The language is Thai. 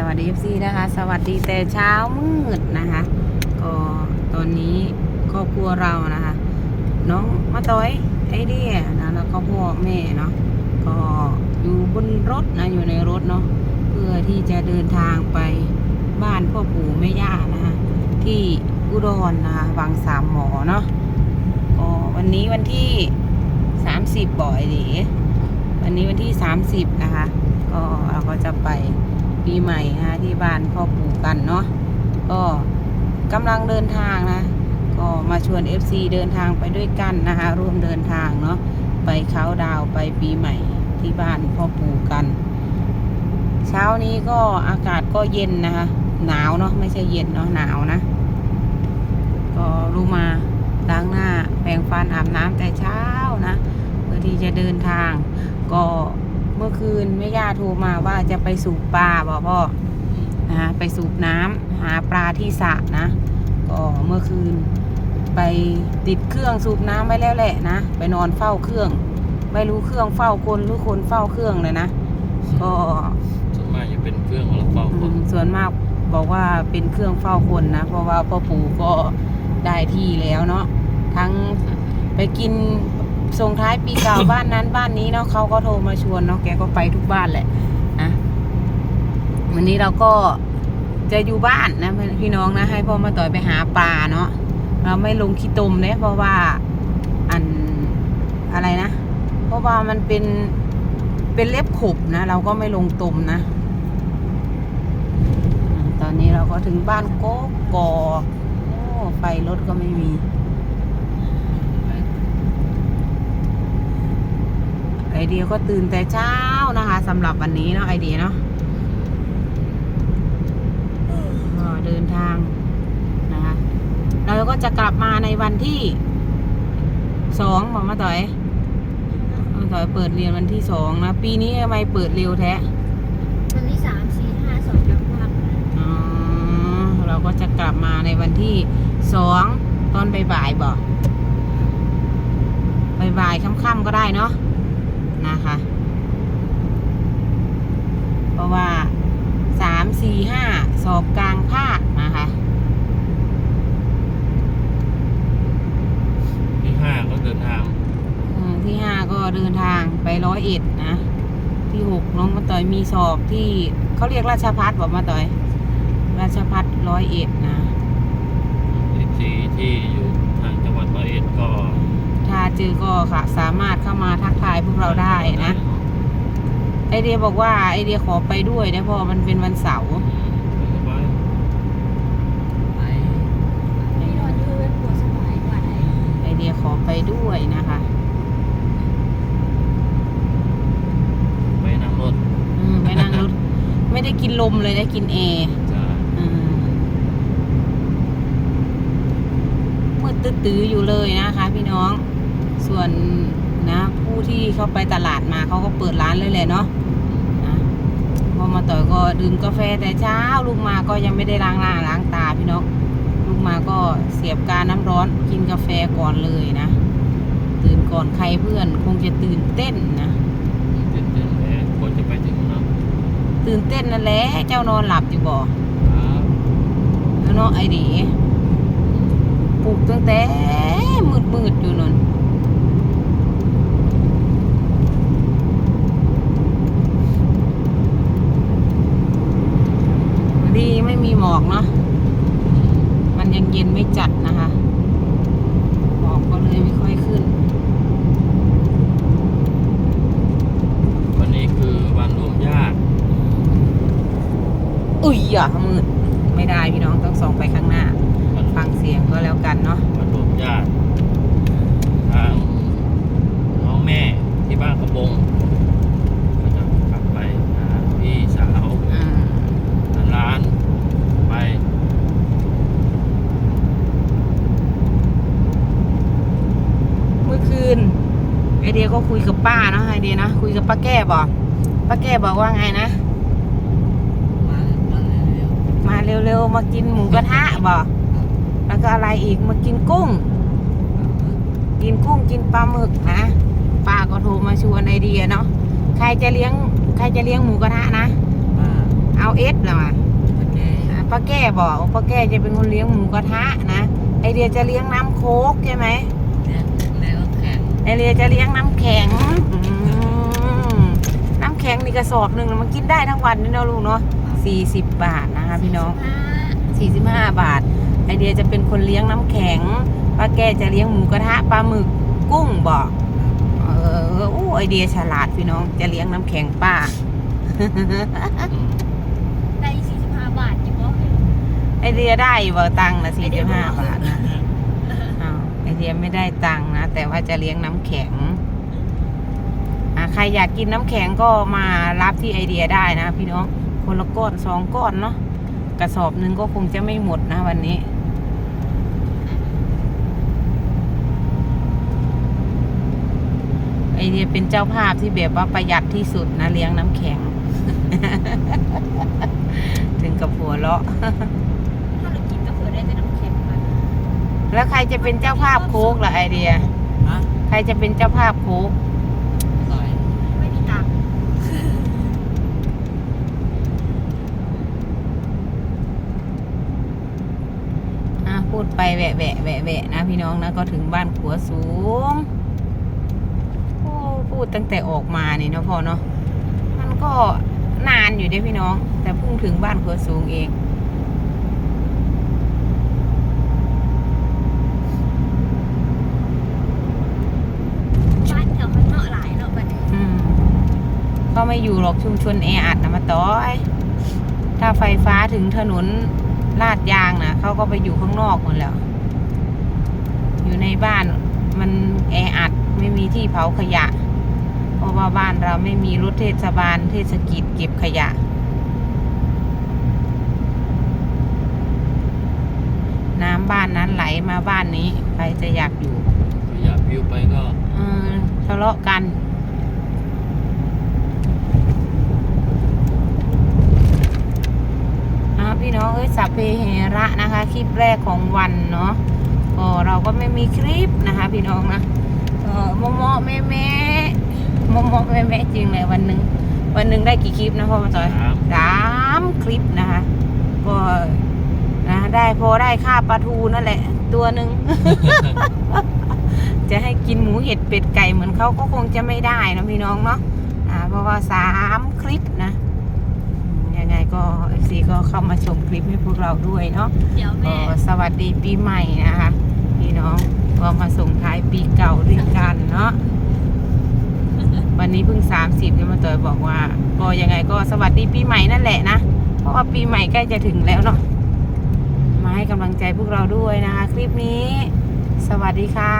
สวัสดี FC นะคะ สวัสดีแต่เช้ามืดนะคะ ก็ตอนนี้ครอบครัวเรานะคะ น้องมาต้อยไอเดียนะแล้วก็พ่อแม่เนาะก็อยู่บนรถนะอยู่ในรถเนาะเพื่อที่จะเดินทางไปบ้านพ่อปู่แม่ย่านะคะที่อุดรนะคะวังสามหมอเนาะก็วันนี้วันที่30บ่อยดีวันนี้วันที่30นะคะ ก็เราก็จะไป ปีใหม่นะคะที่บ้านพ่อปู่กันเนาะก็กำลังเดินทางนะ ก็มาชวน FC เดินทางไปด้วยกันนะคะ ร่วมเดินทางเนาะไปเขาดาวไปปีใหม่ที่บ้านพ่อปู่กัน เช้านี้ก็อากาศก็เย็นนะคะ หนาวเนาะไม่ใช่เย็นเนาะหนาวนะ ก็รู้มาล้างหน้าแปรงฟันอาบน้ำแต่เช้านะ เพื่อที่จะเดินทางก็ เมื่อคืนแม่ย่าโทรมาว่าจะไปสูบปลาบอกพ่อนะไปสูบน้ำหาปลาที่สระนะ ก็เมื่อคืน ไปติดเครื่องสูบน้ำไว้แล้วแหละนะไปนอนเฝ้าเครื่อง ไม่รู้เครื่องเฝ้าคนหรือคนเฝ้าเครื่องเลยนะก็ส่วนมากจะเป็นเครื่องของเราเฝ้าอืคนมส่วนมากบอกว่าเป็นเครื่องเฝ้าคนนะ เพราะว่าพ่อปู่ก็ได้ที่แล้วเนาะทั้งไปกิน ส่งท้ายปีเก่าบ้านนั้นบ้านนี้เนาะเขาก็โทรมาชวนเนาะแกก็ไปทุกบ้านแหละนะวันนี้เราก็จะอยู่บ้านนะพี่น้องนะ ให้พ่อมาต่อยไปหาปลาเนาะเราไม่ลงขี้ตมเนี่ยเพราะว่าอันอะไรนะ เพราะว่ามันเป็นเป็นเล็บขบนะ เราก็ไม่ลงตมนะ ตอนนี้เราก็ถึงบ้านโกกอกโอ้ไฟรถก็ไม่มี ไอเดียก็ตื่นแต่เช้านะคะสำหรับวันนี้เนาะไอเดียเนาะก็เดินทางนะคะเราก็จะกลับมาในวันที่สองบอกมาต่อยมาต่อยเปิดเรียนวันที่สองนะ ปีนี้ทำไมเปิดเร็วแท้วันที่สามสี่ห้าสองจังหวัดอ๋อเราก็จะกลับมาในวันที่สองตอนบ่ายๆบอกบ่ายๆค่ำๆก็ได้เนาะ นะคะ เพราะว่าสามสี่ห้าสอบกลางภาคนะคะที่ห้าก็เดินทางอืมที่ห้าก็เดินทางไปร้อยเอ็ดนะ ที่หกน้องมาต่อยมีสอบที่เขาเรียกราชพัฒบอกมาต่อย ราชพัฒร้อยเอ็ดนะ ที่ที่ที่อยู่ทางจังหวัดร้อยเอ็ดก็ ถ้าเจอก็ค่ะ สามารถเข้ามาทักทายพวกเราได้นะไอเดียบอกว่าไอเดียขอไปด้วยนะเพราะมันเป็นวันเสาร์อืมไปไปไม่นอนยืนปวดสบายกว่าไหนไอเดียขอไปด้วยนะคะไปนั่งรถอืมไปนั่งรถ ไม่ได้กินลมเลยได้กินแอร์จ้าอืมมืดตื้อๆอยู่เลยนะคะ พี่น้อง ส่วนนะผู้ที่เขาไปตลาดมาเขาก็เปิดร้านเลยแหละเนาะนะพอมาต่อยก็ดื่มกาแฟแต่เช้าลูกมาก็ยังไม่ได้ล้างหน้าล้างตาพี่น้องลูกมาก็เสียบกาน้ำร้อนกินกาแฟก่อนเลยนะตื่นก่อนใครเพื่อนคงจะตื่นเต้นนะเต้นเต้นแหละคนจะไปถึงเนาะตื่นเต้นนั่นแหละเจ้านอนหลับอยู่บ่ครับแล้วเนาะไอเดีปลุกตั้งแต่มืดมืดๆอยู่นนดีไม่มีหมอกเนาะ มันยังเย็นไม่ จัดนะคะหมอกก็เลยไม่ค่อยขึ้น วันนี้คือวันรวมญาติอุ้ยอย่ามืดไม่ได้พี่น้องต้องส่องไปข้างหน้าวันฟังเสียงก็แล้วกันเนาะวันรวมญาติทางน้องแม่ที่บ้านกระบงก็จะกลับไปหาพี่สาว อืม ร้านไป เมื่อคืน ไอ เดียก็คุยกับป้าเนาะไอเดียนะคุยกับป้าแก้บอกป้าแก้บอกว่าไงนะ มาเร็วๆมากินหมูกระทะบอกแล้วก็อะไรอีกมากินกุ้ง กินกุ้งกินปลาหมึกนะป้าก็โทรมาชวนไอเดียเนาะใครจะเลี้ยงใครจะเลี้ยงหมูกระทะนะเอาเอสเหรอวะโอเคอะป้าแก้บอกว่าป้าแก้จะเป็นคนเลี้ยงหมูกระทะนะไอเดียจะเลี้ยงน้ำโค้กใช่ไหม เลี้ยงเลี้ยงแข็ง ไอเดียจะเลี้ยงน้ำแข็งอืมน้ำแข็งนี่กระสอบหนึ่งมันกินได้ทั้งวันนี่เนาะลูกเนาะสี่สิบบาทนะคะพี่น้องห้าสี่สิบห้าบาท ไอเดียจะเป็นคนเลี้ยงน้ำแข็งป้าแก้จะเลี้ยงหมูกระทะปลาหมึกกุ้งบอกเออโอ้ไอเดียฉลาดพี่น้องจะเลี้ยงน้ำแข็งป้าอืมได้สี่สิบห้าบาทอยู่บ่ไอเดียได้อยู่บ่ตังค์นะสี่สิบห้าบาทนะอ้าว ไอเดียไม่ได้ตังค์นะ แต่ว่าจะเลี้ยงน้ำแข็งใครอยากกินน้ำแข็งก็มารับที่ไอเดียได้นะ พี่น้องคนละก้อนสองก้อนเนาะกระสอบหนึ่งก็คงจะไม่หมดนะวันนี้ไอเดียเป็นเจ้าภาพที่แบบว่าประหยัดที่สุดนะเลี้ยงน้ำแข็ง ถึงกับหัวเราะ ถ้าเรากินก็เผื่อได้แต่น้ำแข็งมา แล้วใครจะเป็นเจ้าภาพโค้กล่ะไอเดีย ฮะใครจะเป็นเจ้าภาพโค้กหน่อยไม่มีตังค์อะพูดไปแหวะแหวะแหวะแหวะนะพี่น้องนะก็ถึงบ้านขัวสูงโอ้พูดตั้งแต่ออกมานี่เนาะพ่อเนาะมันก็นานอยู่เด้พี่น้อง แต่เพิ่งถึงบ้านขัวสูงเอง บ้านแถวข้างนอกหลายเนาะบัดนี้ อืม ก็ไม่อยู่หรอกชุมชนแออัดนะมาต้อยถ้าไฟฟ้าถึงถนนลาดยางนะเขาก็ไปอยู่ข้างนอกหมดแล้ว อยู่ในบ้านมันแออัดไม่มีที่เผาขยะ เพราะว่าบ้านเราไม่มีรถเทศบาลเทศกิจเก็บขยะ น้ำบ้านนั้นไหลมาบ้านนี้ ใครจะอยากอยู่อยากวิวไปก็เออทะเลาะกันอ่า พี่น้องเอ้ยสัพเพเหระนะคะ คลิปแรกของวันเนาะก็เราก็ไม่มีคลิปนะคะ พี่น้องนะเออโมโมะแม่แม่โมโมะแม่แม่จริงเลยวันหนึ่งวันหนึ่งได้กี่คลิปนะพ่อมาต่อยถามสามคลิปนะคะ ก็นะได้พอได้ค่าปลาทูนั่นแหละ ตัวหนึ่งจะให้กินหมูเห็ดเป็ดไก่เหมือนเขาก็คงจะไม่ได้นะพี่น้องเนาะอ่าเพราะว่าสามคลิปนะ ยังไงก็เอฟซีก็เข้ามาชมคลิปให้พวกเราด้วยเนาะเดี๋ยวก็แม่สวัสดีปีใหม่นะคะพี่น้องก็มาส่งท้ายปีเก่าด้วยกันเนาะวันนี้เพิ่ง 30เนี่ยมาต่อยบอกว่า ก็ยังไงก็สวัสดีปีใหม่นั่นแหละนะเพราะว่าปีใหม่ใกล้จะถึงแล้วเนาะมาให้กำลังใจพวกเราด้วยนะคะ คลิปนี้ สวัสดีค่ะ